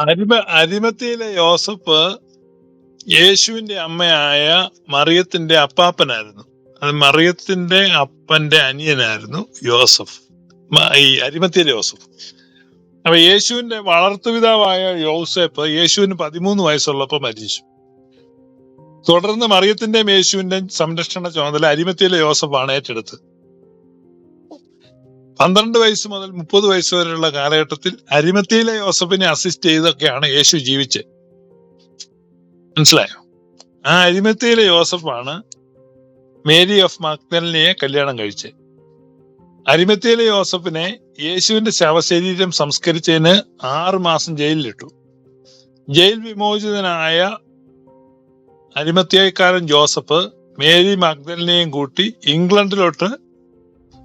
അരിമ അരിമത്തിയിലെ യോസഫ് യേശുവിന്റെ അമ്മയായ മറിയത്തിന്റെ അപ്പാപ്പനായിരുന്നു. അത് മറിയത്തിന്റെ അപ്പന്റെ അനിയനായിരുന്നു യോസഫ്. ഈ അരിമത്തിയിലെ യോസഫ്. അപ്പൊ യേശുവിന്റെ വളർത്തുപിതാവായ യോസഫ് യേശുവിന് പതിമൂന്ന് വയസ്സുള്ളപ്പോ മരിച്ചു. തുടർന്ന് മറിയത്തിന്റെയും യേശുവിന്റെയും സംരക്ഷണ ചുമതല അരിമത്തിയിലെ യോസഫാണ് ഏറ്റെടുത്തത്. പന്ത്രണ്ട് വയസ്സ് മുതൽ മുപ്പത് വയസ്സ് വരെയുള്ള കാലഘട്ടത്തിൽ അരിമത്തിയിലെ യോസഫിനെ അസിസ്റ്റ് ചെയ്തൊക്കെയാണ് യേശു ജീവിച്ചത്. മനസ്സിലായോ? ആ അരിമത്തിയിലെ യോസഫാണ് മേരി ഓഫ് മാക്നലിനെ കല്യാണം കഴിച്ചത്. അരിമത്തിയിലെ യോസഫിനെ യേശുവിന്റെ ശവശരീരം സംസ്കരിച്ചതിന് ആറ് മാസം ജയിലിലിട്ടു. ജയിൽ വിമോചിതനായ അരിമത്തിയക്കാരൻ ജോസഫ് മേരി മാഗ്ദലിനെയും കൂട്ടി ഇംഗ്ലണ്ടിലോട്ട്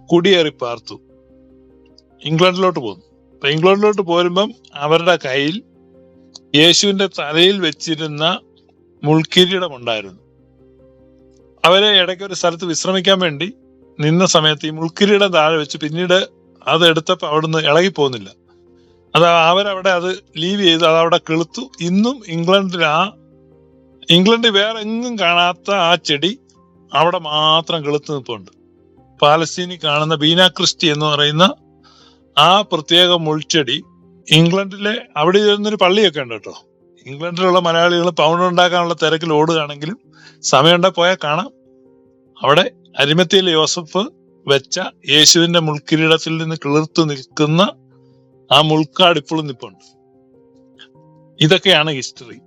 കുടിയേറി പാർത്തു. ഇംഗ്ലണ്ടിലോട്ട് പോകുന്നു. അപ്പൊ ഇംഗ്ലണ്ടിലോട്ട് പോരുമ്പം അവരുടെ കയ്യിൽ യേശുവിന്റെ തലയിൽ വെച്ചിരുന്ന മുൾക്കിരീടം ഉണ്ടായിരുന്നു. അവരെ ഇടയ്ക്ക് ഒരു സ്ഥലത്ത് വിശ്രമിക്കാൻ വേണ്ടി നിന്ന സമയത്ത് ഈ മുൾക്കിരീടം താഴെ വെച്ച് പിന്നീട് അത് എടുത്തപ്പോ അവിടുന്ന് ഇളകി പോകുന്നില്ല. അത് അവരവിടെ അത് ലീവ് ചെയ്ത് അത് അവിടെ കിളുത്തു. ഇന്നും ഇംഗ്ലണ്ടിൽ ആ ഇംഗ്ലണ്ടിൽ വേറെ എങ്ങും കാണാത്ത ആ ചെടി അവിടെ മാത്രം കിളുത്തു നിൽപ്പുണ്ട്. പാലസ്തീനിൽ കാണുന്ന ബീന ക്രിസ്റ്റി എന്ന് പറയുന്ന ആ പ്രത്യേക മുൾച്ചെടി ഇംഗ്ലണ്ടിലെ അവിടെ ഇരുന്നൊരു പള്ളിയൊക്കെ ഉണ്ട് കേട്ടോ. ഇംഗ്ലണ്ടിലുള്ള മലയാളികൾ പൗണ്ട് ഉണ്ടാക്കാനുള്ള തിരക്കിൽ ഓടുകയാണെങ്കിലും സമയമുണ്ട പോയാൽ കാണാം. അവിടെ അരിമത്തിയിൽ യോസഫ് വെച്ച യേശുവിന്റെ മുൾക്കിരീടത്തിൽ നിന്ന് കിളിർത്തു നിൽക്കുന്ന ആ മുൾക്കാട് ഇപ്പോഴും നിപ്പുണ്ട്. ഇതൊക്കെയാണ് ഹിസ്റ്ററി.